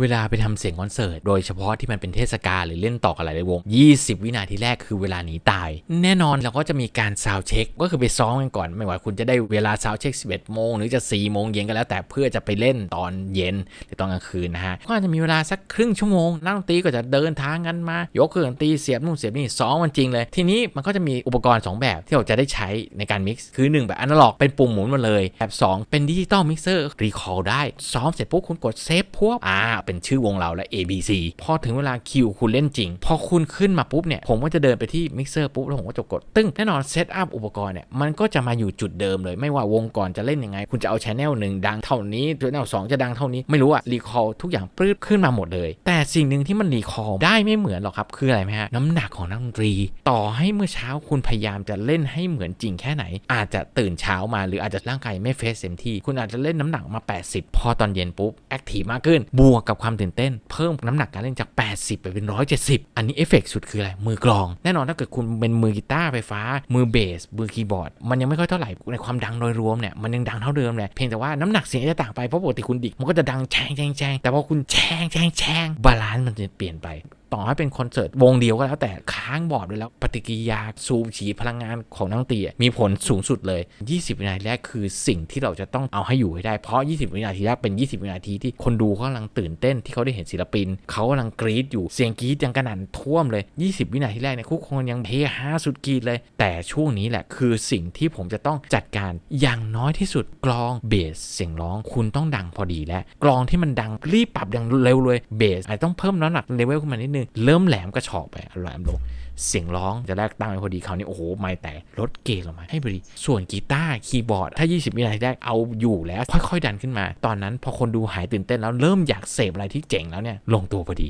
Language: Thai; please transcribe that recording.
เวลาไปทำเสียงคอนเสิร์ต โดยเฉพาะที่มันเป็นเทศกาลหรือเล่นต่อกับหลายวง 20 วินาทีแรกคือเวลาหนีตาย แน่นอนเราก็จะมีการซาวเช็ค ก็คือไปซ้อมกันก่อน ไม่ว่าคุณจะได้เวลาซาวเช็ค 11 โมง หรือจะ 4 โมงเย็นก็แล้วแต่เพื่อจะไปเล่นตอนเย็นหรือตอนกลางคืนนะฮะ ก็อาจจะมีเวลาสักครึ่งชั่วโมง นักดนตรีก็จะเดินทางกันมา ยกเครื่องดนตรีเสียบนู่นเสียบนี่ซ้อมมันจริงเลย ทีนี้มันก็จะมีอุปกรณ์ 2 แบบที่เราจะได้ใช้ในการมิกซ์คือ 1 แบบอนาล็อกเป็นปุ่มหมุนหมาเลยแบบ 2 เป็นดิจิตอลมิกเซอร์รีคอร์ได้ซ้อมเสร็จปุ๊บคุณกดเซฟพวกอ่าเป็นชื่อวงเราและ A B C พอถึงเวลาคิวคุณเล่นจริง พอคุณขึ้นมาปุ๊บเนี่ย ผมก็จะเดินไปที่มิกเซอร์ปุ๊บ แล้วผมก็จะกด ตึ้งแน่นอนเซตอัพอุปกรณ์เนี่ย มันก็จะมาอยู่จุดเดิมเลย ไม่ว่าวงก่อนจะเล่นยังไง คุณจะเอาชแนลหนึ่งดังเท่านี้ชแนลสองจะดังเท่านี้ไม่รู้อะรีคอร์ทุกอย่างปรื้ดขึ้นมาหมดเลย แต่สิ่งหนึ่งที่มันรีคอร์ได้ไม่เหมือนหรอกครับคืออะไรไหมฮะน้ำหนักของนักดนตรี ต่อให้เมื่อเช้าคุณพยายามจะเล่นให้เหมือนจริงแค่ไหน อาจจะตื่นเช้ามาหรืออาจจะร่างกายไม่เฟสเต็มที่ คุณอาจจะเล่นน้ำหนักมา 80 พอตอนเย็นปุ๊บแอคทีฟมากขึ้นบวกกับความตื่นเต้น เพิ่มน้ำหนักการเล่นจาก 80 ไปเป็น 170 อันนี้เอฟเฟกต์สุดคืออะไร มือกลอง แน่นอนถ้าเกิดคุณเป็นมือกีตาร์ไฟฟ้า มือเบส มือคีย์บอร์ด มันยังไม่ค่อยเท่าไหร่ ในความดังโดยรวมเนี่ย มันยังดังเท่าเดิมแหละ เพียงแต่ว่าน้ำหนักเสียงจะต่างไป เพราะปกติคุณดิกมันก็จะดังแชงแชงแชงแต่พอคุณแชงแชงแชงบาลานซ์มันจะเปลี่ยนไป ต่อให้เป็นคอนเสิร์ตวงเดียวก็แล้วแต่ค้างบอร์ดไปแล้วปฏิกิริยาสูบฉีดพลังงานของนักดนตรีมีผลสูงสุดเลย 20 วินาทีแรกคือสิ่งที่เราจะต้องเอาให้อยู่ให้ได้เพราะ 20 วินาทีแรกเป็น 20 วินาทีที่คนดูเขากำลังตื่นเต้นที่เขาได้เห็นศิลปินเขากำลังกรี๊ดอยู่เสียงกรี๊ดยังกระหน่ำท่วมเลย 20 วินาทีแรกเนี่ยคุกคนยังเฮฮาสุดกรีดเลย แต่ช่วงนี้แหละคือสิ่งที่ผมจะต้องจัดการอย่างน้อยที่สุดกลองเบสเสียงร้องคุณต้องดังพอดีและกลองที่มันดังรีบปรับอย่างเร็วเลยเบสอาจต้องเพิ่มน้ำหนักเลเวลขึ้นมานิดนึงเริ่มแหลมกระชอกไปแหลมลงเสียงร้องจะแรกตั้งไปพอดีคราวนี้โอ้โหไม่แต่ลดเกณฑ์ลงมาให้พอดี ส่วนกีตาร์คีย์บอร์ด ถ้า 20 วินาทีแรกเอาอยู่แล้ว ค่อย ๆ ดันขึ้นมา ตอนนั้นพอคนดูหายตื่นเต้นแล้วเริ่มอยากเสพอะไรที่เจ๋งแล้วเนี่ยลงตัวพอดี